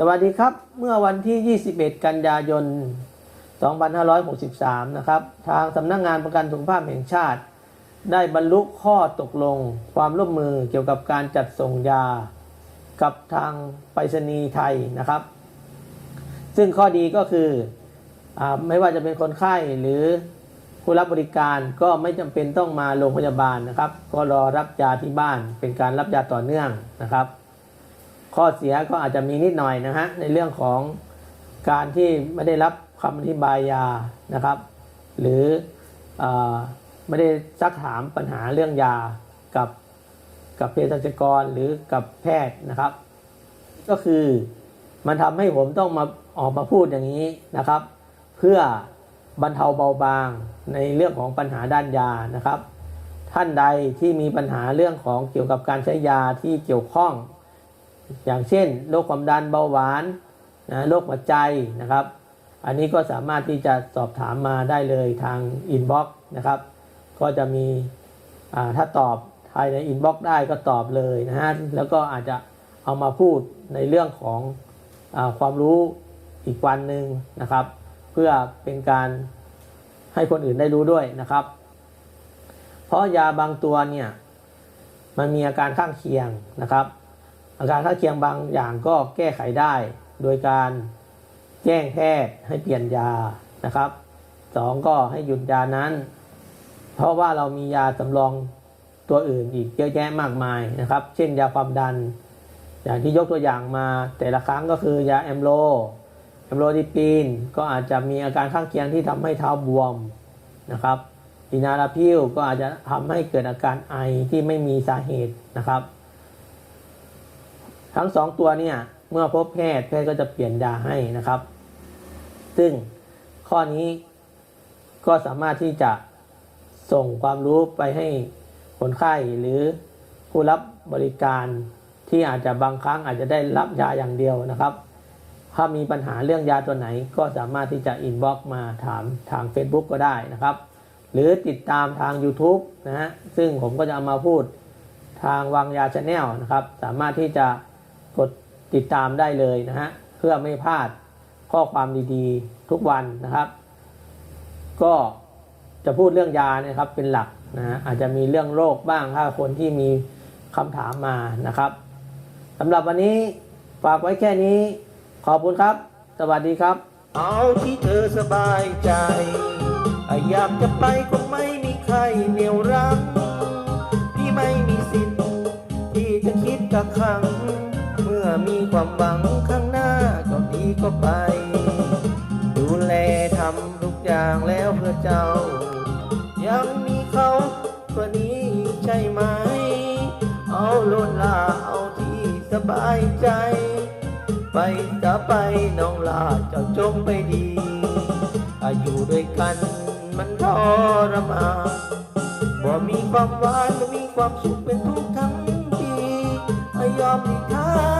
สวัสดีครับ เมื่อวันที่ 21 กันยายน 2563 นะครับ ทางสำนักงานประกันสุขภาพแห่งชาติ ได้บรรลุข้อตกลง ความร่วมมือเกี่ยวกับการจัดส่งยา กับทางไปรษณีย์ไทยนะครับ ซึ่งข้อดีก็คืออไม่ว่าจะเป็นคนไข้หรือผู้รับบริการก็ไม่จำเป็นต้องมาโรงพยาบาลนะครับ ก็รอรับยาที่บ้านเป็นการรับยาต่อเนื่องนะครับ ข้อเสียก็อาจจะมีนิดหน่อยนะฮะในเรื่องของการที่ไม่ได้รับคำอธิบายยานะครับ หรืออไม่ได้ซักถามปัญหาเรื่องยากับกับเภสัชกรหรือกับแพทย์นะครับ ก็คือมันทำให้ผมต้องมาออกมาพูดอย่างนี้นะครับ เพื่อบรรเทาเบาบางในเรื่องของปัญหาด้านยานะครับ ท่านใดที่มีปัญหาเรื่องของเกี่ยวกับการใช้ยาที่เกี่ยวข้อง อย่างเช่นโรคความดันเบาหวานนะโรคหัวใจนะครับ อันนี้ก็สามารถที่จะสอบถามมาได้เลยทางอินบ็อกซ์นะครับ ก็จะมีถ้าตอบภายในอินบ็อกซ์ได้ก็ตอบเลยนะฮะแล้วก็อาจจะเอามาพูดในเรื่องของอความรู้อีกวันหนึ่งนะครับ เพื่อเป็นการให้คนอื่นได้รู้ด้วยนะครับ เพราะยาบางตัวเนี่ยมันมีอาการข้างเคียงนะครับ อาการข้างเคียงบางอย่างก็แก้ไขได้ โดยการแจ้งแพทย์ให้เปลี่ยนยานะครับสองก็ให้หยุดยานั้น เพราะว่าเรามียาสำรองตัวอื่นอีกเยอะแยะมากมายนะครับ เช่นยาความดัน อย่างที่ยกตัวอย่างมาแต่ละครั้งก็คือยาแอมโลแอมโลดิปีนก็อาจจะมีอาการข้างเคียงที่ทำให้เท้าบวมนะครับอินาลาพิวก็อาจจะทำให้เกิดอาการไอที่ไม่มีสาเหตุนะครับ ทั้งสองตัวเนี่ยเมื่อพบแพทย์แพทย์ก็จะเปลี่ยนยาให้นะครับ ซึ่งข้อนี้ก็สามารถที่จะส่งความรู้ไปให้คนไข้หรือผู้รับบริการที่อาจจะบางครั้งอาจจะได้รับยาอย่างเดียวนะครับ ถ้ามีปัญหาเรื่องยาตัวไหนก็สามารถที่จะอินบ็อกมาถามทาง Facebook ก็ได้นะครับ หรือติดตามทาง YouTube นะฮะซึ่งผมก็จะเอามาพูดทางวางยาชาแนลนะครับ สามารถที่จะ กดติดตามได้เลยนะฮะเพื่อไม่พลาดข้อความดีๆทุกวันนะครับ ก็จะพูดเรื่องยาเนะครับเป็นหลักนะฮะอาจจะมีเรื่องโรคบ้างถ้าคนที่มีคำถามมานะครับสำหรับวันนี้ฝากไว้แค่นี้ ขอบคุณครับ สวัสดีครับ เอาที่เธอสบายใจอยากจะไปคงไม่มีใครเหนียวรั้งพี่ไม่มีสิทธิ์ที่จะคิดกักขัง มื่อมีความหวังข้างหน้าก็ดีก็ไป ดูแลทำทุกอย่างแล้วเพื่อเจ้า ยังมีเขาคนนี้ใช่ไหม เอาลดลาเอาที่สบายใจ ไปจะไปน้องลาเจ้าจงไปดีอาอยู่ด้วยกันมันทรมานบ่มีความหวานบ่มีความสุขเป็นทุกข์ทั้งทีอายอมที่ท้า